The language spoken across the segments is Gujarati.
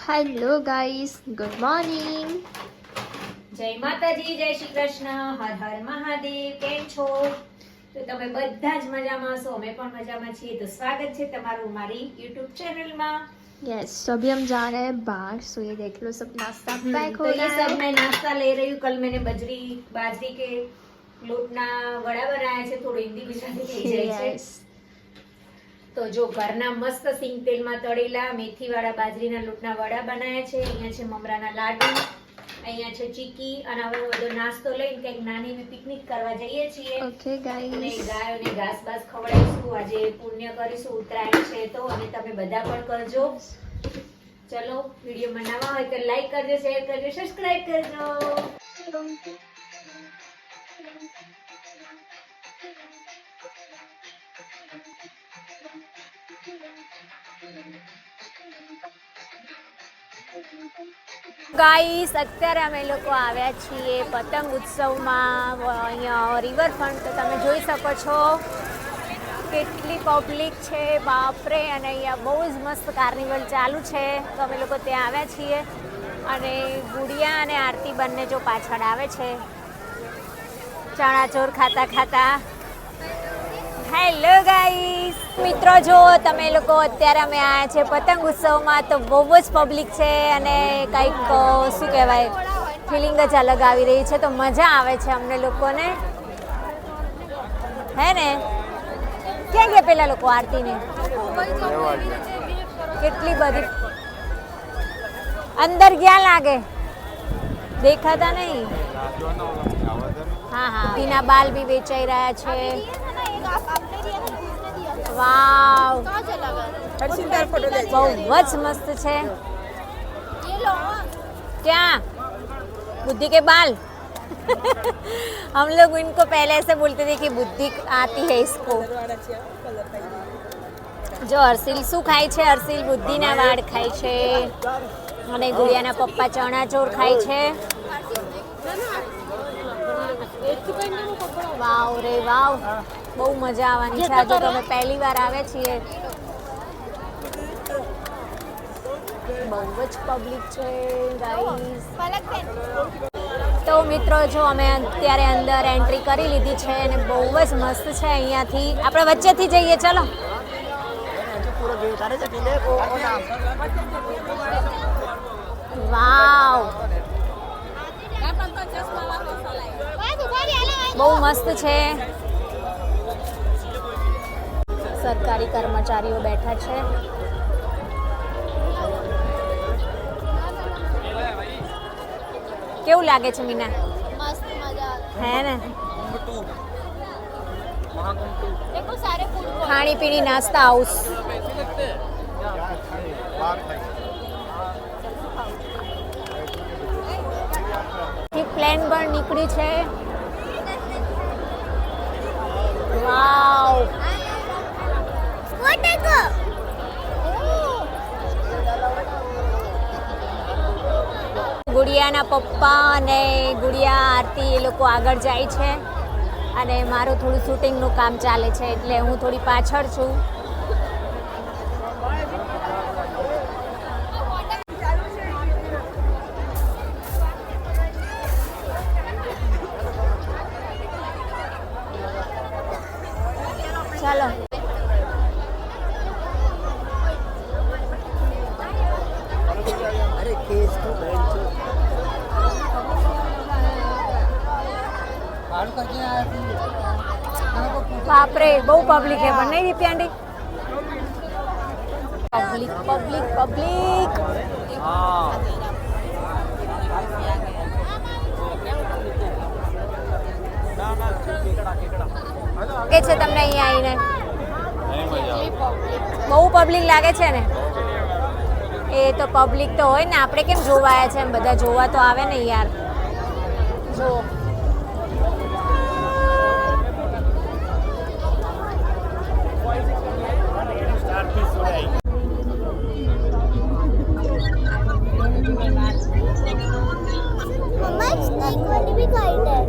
હેલો ગાઈસ ગુડ મોર્નિંગ જય માતાજી જય શ્રી કૃષ્ણ હર હર મહાદેવ કેમ છો તો તમે બધા જ મજામાં હશો અમે પણ મજામાં છીએ તો સ્વાગત છે તમારું મારી યુટ્યુબ ચેનલમાં यस तो अभी हम जा रहे हैं बाहर सो ये देख लो सब नाश्ता पैक तो हो ये गया सब है मैं नाश्ता ले रही हूँ कल मैंने बजरी बाजरी के લોટના વડા બનાવ્યા છે થોડું હિન્દી ગુજરાતી થઈ જાય છે Yes. તો જો ઘરના મસ્ત સિંગ તેલમાં તળેલા મેથી મેથીવાળા બાજરીના લોટના વડા બનાવ્યા છે. અહીંયા છે મમરાના લાડુ અહીંયા છે ચીકી અને હવે બધો નાસ્તો લઈને કંઈક નાની એવી પિકનિક કરવા જઈએ છીએ. ઓકે ગાઈસ ગાયોને ઘાસ બાસ ખવડાવીશું. આજે પુણ્ય કરીશું ઉત્તરાયણ છે તો અને તમે બધા પણ કરજો. ચલો વીડિયો બનાવવા હોય તો લાઈક કરજો શેર કરજો સબસ્ક્રાઇબ કરજો. ગાઈસ અત્યારે અમે લોકો આવ્યા છીએ પતંગ ઉત્સવમાં અહીંયા રિવરફ્રન્ટ તો તમે જોઈ શકો છો. કેટલી પબ્લિક છે, બાપરે, અને અહીંયા બહુ જ મસ્ત કાર્નિવલ ચાલુ છે. તો અમે લોકો ત્યાં આવ્યા છીએ. અને ગુડિયા અને આરતી બંને જો પાછળ આવે છે. ચણાચોર ખાતા ખાતા. હેલો ગાઈસ મિત્રો, જો તમે લોકો અત્યારે અમે આવ્યા છે પતંગ ઉત્સવમાં, તો બહુ જ પબ્લિક છે અને કંઈક શું કહેવાય ફિલિંગ જ અલગ આવી રહી છે. તો મજા આવે છે અમને લોકોને. હે ને? ક્યાં ગયા પેલા લોકો આરતીને? કેટલી બધી અંદર ગયા લાગે. દેખાતા નહીં? હા હા. તેના બાલ બી વેચાઈ રહ્યા છે. વાવ બહુ જ મસ્ત છે क्या बुद्धि के बाल हम लोग इनको पहले ऐसे बोलते थे कि बुद्धि आती है इसको જો હર્ષિલ શું ખાય છે હર્ષિલ બુદ્ધિના વાળ ખાય છે અને ગુડિયાના પપ્પા ચણાચોર ખાય છે વાવ રે વાવ બહુ મજા આવવાની છે. આજે તો અમે પહેલી વાર આવ્યા છીએ. બહુ જ પબ્લિક છે ગાઈસ તો મિત્રો, જો અમે અત્યારે અંદર એન્ટ્રી કરી લીધી છે અને બહુ જ મસ્ત છે અહીંયાથી. આપણે વચ્ચેથી જઈએ, ચલો. વાવ. બહુ મસ્ત છે. સરકારી કર્મચારીઓ બેઠા છે. કેવું લાગે છે મીના? હે ને? ખાણી પીણી નાસ્તા હાઉસ પ્લેન પણ નીકળી છે. વાવ ગુડિયાના પપ્પા અને ગુડિયા આરતી એ લોકો આગળ જાય છે. અને મારું થોડું શૂટિંગનું કામ ચાલે છે એટલે હું થોડી પાછળ છું. બાપરે, બહુ પબ્લિક હે પણ નહીં દીપ્યાંડી પબ્લિક પબ્લિક પબ્લિક કે છે તમને અહીંયા આવીને? બહુ પબ્લિક લાગે છે ને? એ તો પબ્લિક તો હોય ને, આપણે કેમ જોવા આવ્યા છે એમ બધા? જોવા તો આવે ને યાર. જો भी काइट है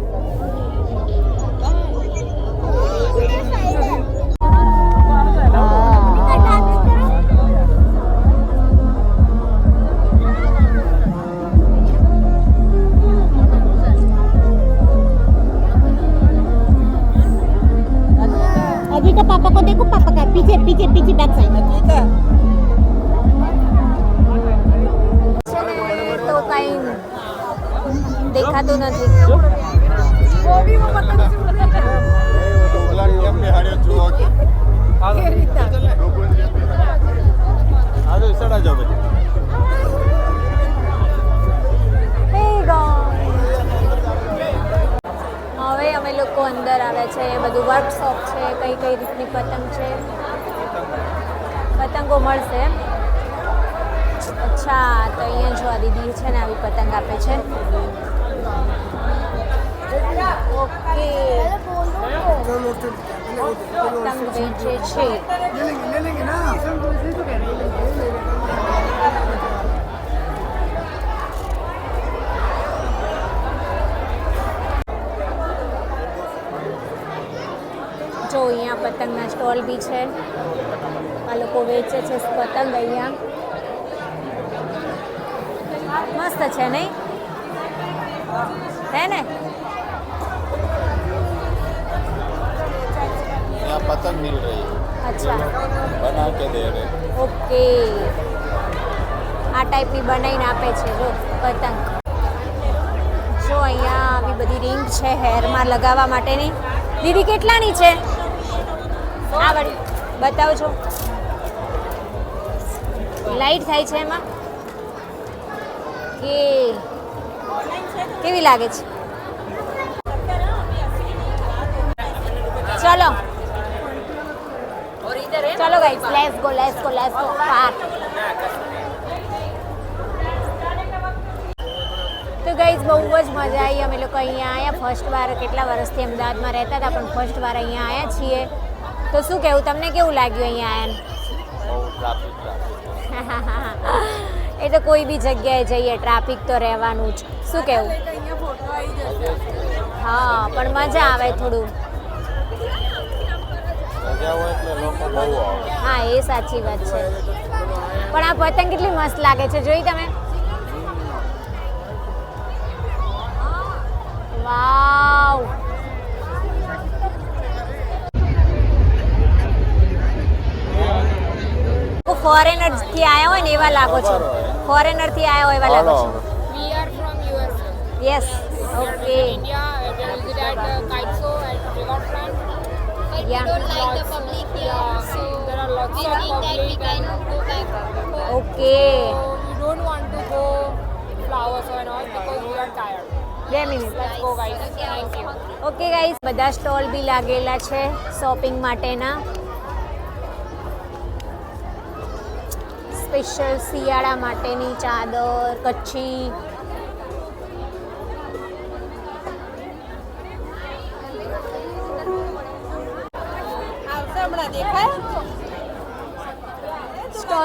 अभी तो पापा को देखो पापा का पीछे पीछे पीछे बैक साइड દેખાતું નથી. હવે અમે લોકો અંદર આવે છે, બધું વર્કશોપ છે, કઈ કઈ રીતની પતંગ છે. પતંગો મળશે. અચ્છા, તો અહીંયા જો આ દીદી છે ને આવી પતંગ આપે છે. ઓકે પતંગ વેચે છે જો અહીંયા પતંગના સ્ટોલ બી છે આ લોકો વેચે છે પતંગ અહીંયા મસ્ત છે નહીં હે ને पतंग मिल रही है અચ્છા बना के दे रहे ઓકે આ ટાઈપની બનાવીને આપે છે જો પતંગ જો અહીંયા આવી બધી રિંગ છે હેરમાં લગાવવા માટેની દીદી કેટલાની છે આ વાળી બતાવો છો લાઈટ થાય છે એમાં કે કેવી લાગે છે ચલો ચલો guys let's go let's go let's go park તો ગાઈઝ બહુ જ મજા આવી અમે લોકો અહીંયા આવ્યા ફર્સ્ટ વાર કેટલા વર્ષથી અમદાવાદમાં રહેતા હતા પણ ફર્સ્ટ વાર અહીંયા આવ્યા છીએ. તો શું કહેવું તમને કેવું લાગ્યું અહીંયા આવ્યા એ તો કોઈ બી જગ્યાએ જઈએ ટ્રાફિક તો રહેવાનું જ. શું કહેવું? હા પણ મજા આવે થોડું. હા એ સાચી વાત છે. પણ આ પતંગ કેટલી મસ્ત લાગે છે જોઈ તમે? વાવ! ફોરેનરથી આયા હોય ને એવા લાગો છો. ફોરેનરથી આયા હોય એવા લાગો છો. We are from USA. Yes okay India we at riverfront. But Yeah. Like the public here, so There are lots we of think that we can go back home. Okay. so we don't want to go flowers or all because we are tired. બે મિનિટ. ઓકે ગાઈસ બધા સ્ટોલ બી લાગેલા છે શોપિંગ માટેના સ્પેશિયલ શિયાળા માટેની ચાદર કચ્છી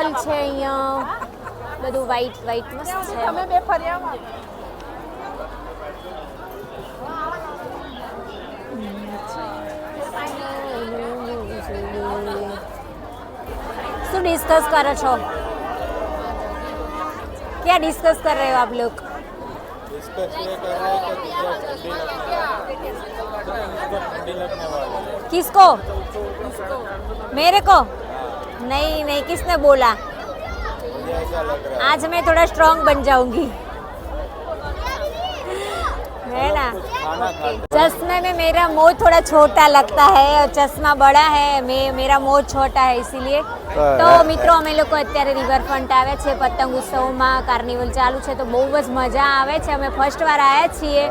સ્ટોલ છે અહીંયા બધું વ્હાઈટ વ્હાઈટ મસ્ત છે શું डिस्कस કરો છો क्या डिस्कस कर रहे हो आप लोग डिस्कस ये कर रहे हैं कि इधर ठंडी लगने इधर ठंडी लगने वाली है किसको मेरे को नहीं नहीं किसने बोला मुझे ऐसा लग रहा आज मैं थोड़ा स्ट्रांग बन जाऊंगी है ना है कुछ खाना खाते चश्मे में मेरा मुंह थोड़ा छोटा लगता है और चश्मा बड़ा है मैं मेरा मुंह छोटा है इसीलिए તો મિત્રો અમે લોકો અત્યારે રિવરફ્રન્ટ આવ્યા છે પતંગ ઉત્સવમાં કાર્નિવલ ચાલુ છે તો બહુ જ મજા આવે છે અમે ફર્સ્ટ વાર આવ્યા છીએ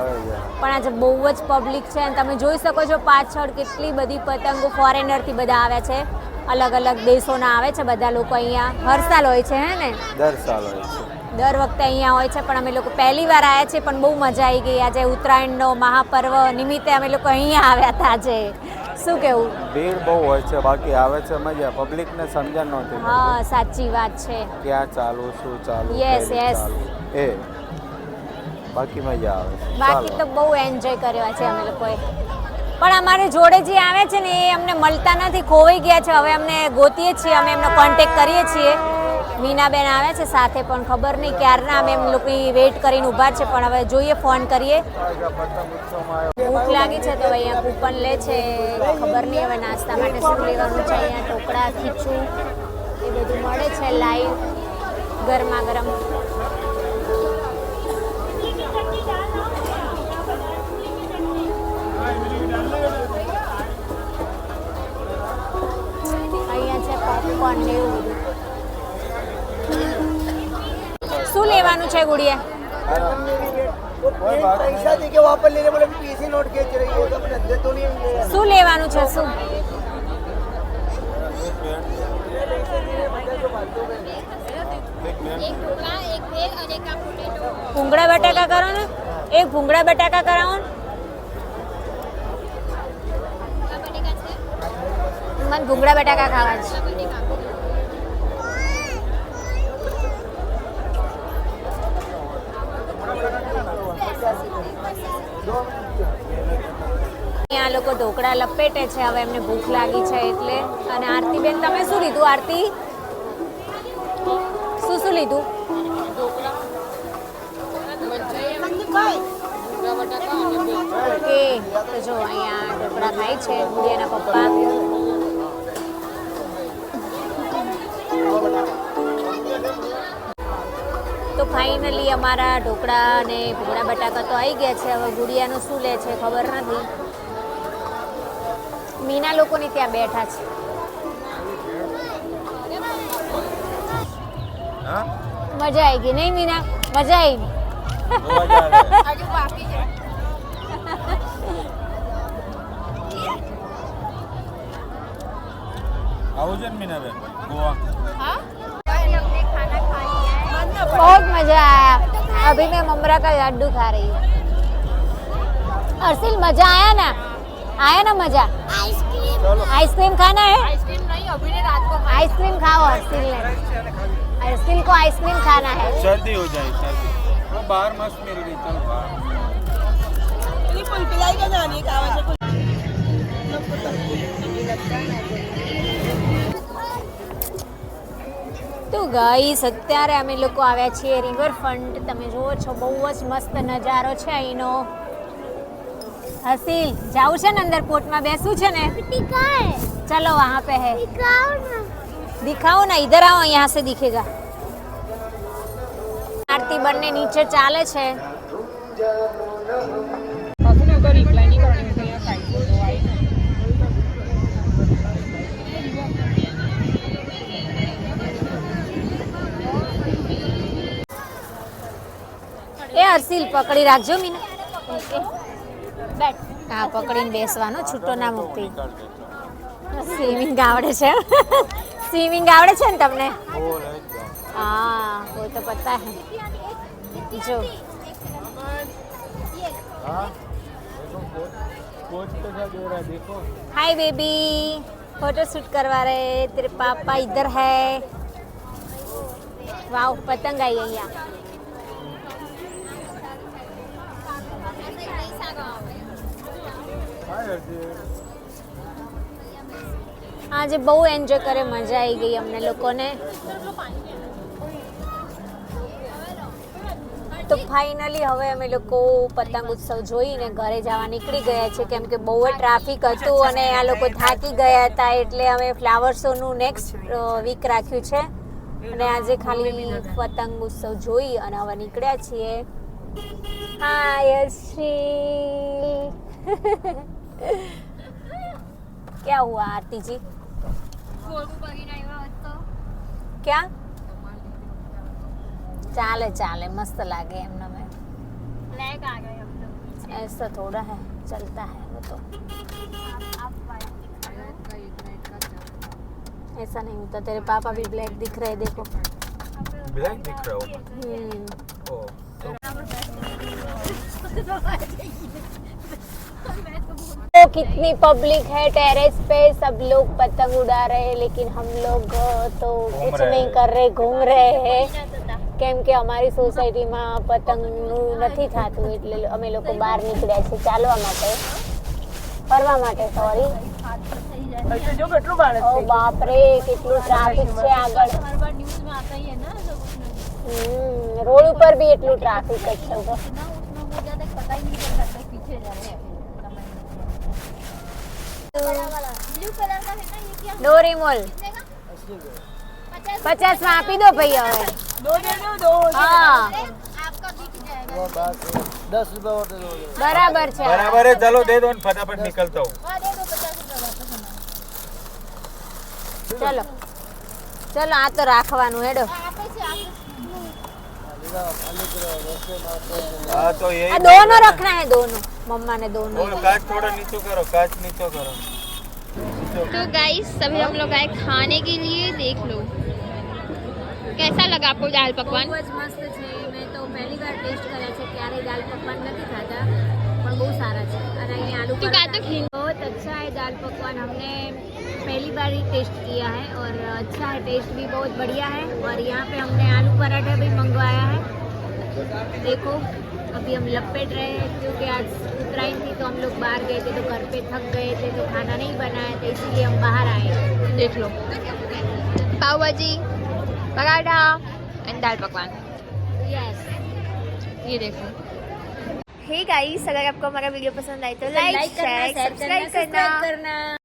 પણ આજે બહુ જ પબ્લિક છે અને તમે જોઈ શકો છો પાછળ કેટલી બધી પતંગો ફોરેનરથી બધા આવ્યા છે અલગ અલગ દેશોના આવે છે. બધા લોકો અહીંયા હર સાલ હોય છે હે ને? દર સાલ હોય છે. દર વખતે અહીંયા હોય છે પણ અમે લોકો પહેલી વાર આવ્યા છીએ પણ બહુ મજા આવી ગઈ. આજે ઉત્તરાયણનો મહાપર્વ નિમિત્તે અમે લોકો અહીંયા આવ્યા હતા આજે. શું કેવું? ભીડ બહુ હોય છે બાકી આવે છે મજા. પબ્લિકને સમજણ નહોતી હા સાચી વાત છે. ક્યાં ચાલુ શું ચાલુ યસ યસ એ. બાકી મજા આવે બાકી તો બહુ એન્જોય કર્યા છે અમે લોકોએ. પણ અમારે જોડે જે આવે છે ને, એ અમને મળતા નથી, ખોવાઈ ગયા છે. હવે અમને ગોતીએ છીએ, અમે એમનો કોન્ટેક કરીએ છીએ. મીનાબેન આવે છે સાથે, પણ ખબર નહીં ક્યારના અમે એમ લોકો વેઇટ કરીને ઊભા છે, પણ હવે જોઈએ ફોન કરીએ. ભૂખ લાગી છે તો અહીંયા કૂપન લે છે. ખબર નહીં હવે નાસ્તા માટે શું લેવાનું છે અહીંયા, ઢોકળા, ખીચું, એ બધું મળે છે લાઈવ ગરમા ગરમ. શું લેવાનું છે ગુડિયા? શું લેવાનું છે શું? ભૂંગળા બટાકા કરો ને? એક ભૂંગળા બટાકા કરાવો ને. મને ભૂંગળા બટાકા ખાવા છે. અહીંયા આ લોકો ઢોકળા લપેટે છે હવે એમને ભૂખ લાગી છે એટલે. અને આરતી બેન તમે શું લીધું આરતી? શું શું લીધું? ઓકે તો જો અહીંયા ઢોકળા ખાય છે એના પપ્પા. તો ફાઇનલી અમારા ઢોકળા અને ભૂંગળા બટાકા તો આવી ગયા છે. હવે ગુડિયાનું શું લે છે ખબર નથી. મીના લોકોની ત્યાં બેઠા છે. મજા આવી ગઈ નહીં મીના? મજા આવી. ગઈ જાય છે. આવું છે ને મીનાબેન ગોવા? बहुत मज़ा आया। अभी मैं ममरा का लड्डू खा रही हूँ। अर्सिल मज़ा आया ना? आया ना मज़ा? आइसक्रीम। आइसक्रीम खाना है? आइसक्रीम नहीं अभी ने रात को आइसक्रीम खाओ अर्सिल ने। अर्सिल को आइसक्रीम खाना है। सर्दी हो जाए सर्दी वो बाहर मस्त मिल रही चल बाहर। फुल पिलाई का जानी खावा से कुछ તો ગાઈસ અત્યારે અમે લોકો આવ્યા છીએ રિવરફ્રન્ટ તમે જુઓ છો બહુ જ મસ્ત નજારો છે અહીંનો. હસીલ જાવું છે ને અંદર પોટમાં બેસું છે ને? ચલો વહાં પે હે. દિખાઓ ને. ઇધર આવો અહીંયા સે દિખેગા આરતી બંને નીચે ચાલે છે. એ હર્ષિલ પકડી રાખજો મીના ઓકે બેઠ હા પકડીને બેસવાનો છૂટો ના મૂકતી સ્વિમિંગ આવડે છે સ્વિમિંગ આવડે છે ને તમને फुल एकदम हाँ वो तो पता है जो हाँ देखो कोच कोच कैसा दे रहा है देखो हाय बेबी फोटो शूट करवा रहे तेरे पापा इधर है वाह पतंग आई है यहाँ આજે બહુ એન્જોય કરે મજા આવી ગઈ અમને લોકોને. તો ફાઇનલી હવે અમે લોકો પતંગ ઉત્સવ જોઈને ઘરે જવા નીકળી ગયા છે કેમ કે બહુ જ ટ્રાફિક હતું અને આ લોકો થાકી ગયા હતા એટલે અમે ફ્લાવર શોનું નેક્સ્ટ વીક રાખ્યું છે. અને આજે ખાલી પતંગ ઉત્સવ જોઈ અને હવે નીકળ્યા છીએ. હા યશ્રી क्या हुआ आरती जी क्या ચાલે ચાલે મસ્ત લાગે એમને में ऐसा थोड़ा है चलता है वो तो ऐसा नहीं होता तेरे पापा भी ब्लैक दिख रहे देखो ब्लैक दिख रहा हो हम्म ओ तो कितनी पब्लिक है टेरेस पे सब लोग पतंग उड़ा रहे हैं लेकिन हम लोग अ, तो कुछ रहे नहीं हैं। कर रहे घूम रहे हैं કેમ કે અમારી સોસાયટીમાં પતંગનું નથી થતું એટલે અમે લોકો બહાર નીકળ્યા છીએ ચાલવા માટે ફરવા માટે સોરી જો કેટલું બાળક ઓ બાપ રે કેટલું ટ્રાફિક છે આગળ હમ, રોડ ઉપર બી એટલું ટ્રાફિક જ છે ડોરેમોલ પચાસ માં આપી દો ભાઈ હવે दो दे दो दो હા आपका बिक जाएगा दस रुपए और दे दो બરાબર છે बराबर है चलो दे दो फटाफट निकलता हूँ हाँ दे दो पचास रुपये वापस हमारा ચલો ચલો આ તો રાખવાનું હેડો आप से आप हाँ तो આ यही દોનો રખના હે દોનો મમ્મા ने दोनों और कांच थोड़ा नीचे करो कांच नीचे करो तो गाइस सभी हम लोग आए खाने के लिए देख लो कैसा लगा आपको दाल पकवान બહુ જ મસ્ત છે મેં તો પહેલી વાર ટેસ્ટ કર્યા છે ક્યારેય દાલ પકવાન નથી ખાધા પણ बहुत सारा છે आलू तो बहुत अच्छा है दाल पकवान। हमने पहली बार ही टेस्ट किया है और अच्छा है टेस्ट भी बहुत बढ़िया है। और यहाँ पे हमने आलू पराठा भी मंगवाया है। देखो अभी हम लपेट रहे हैं क्योंकि आज उतराइन थी तो हम लोग बाहर गए थे तो घर पे थक गए थे तो खाना नहीं बनाया था इसीलिए हम बाहर आए देख लो। पाव भाजी पराठा एंड दाल पकवान। यस ये देखो। हे गाइस अगर आपको हमारा वीडियो पसंद आए तो लाइक शेयर सब्सक्राइब करना करना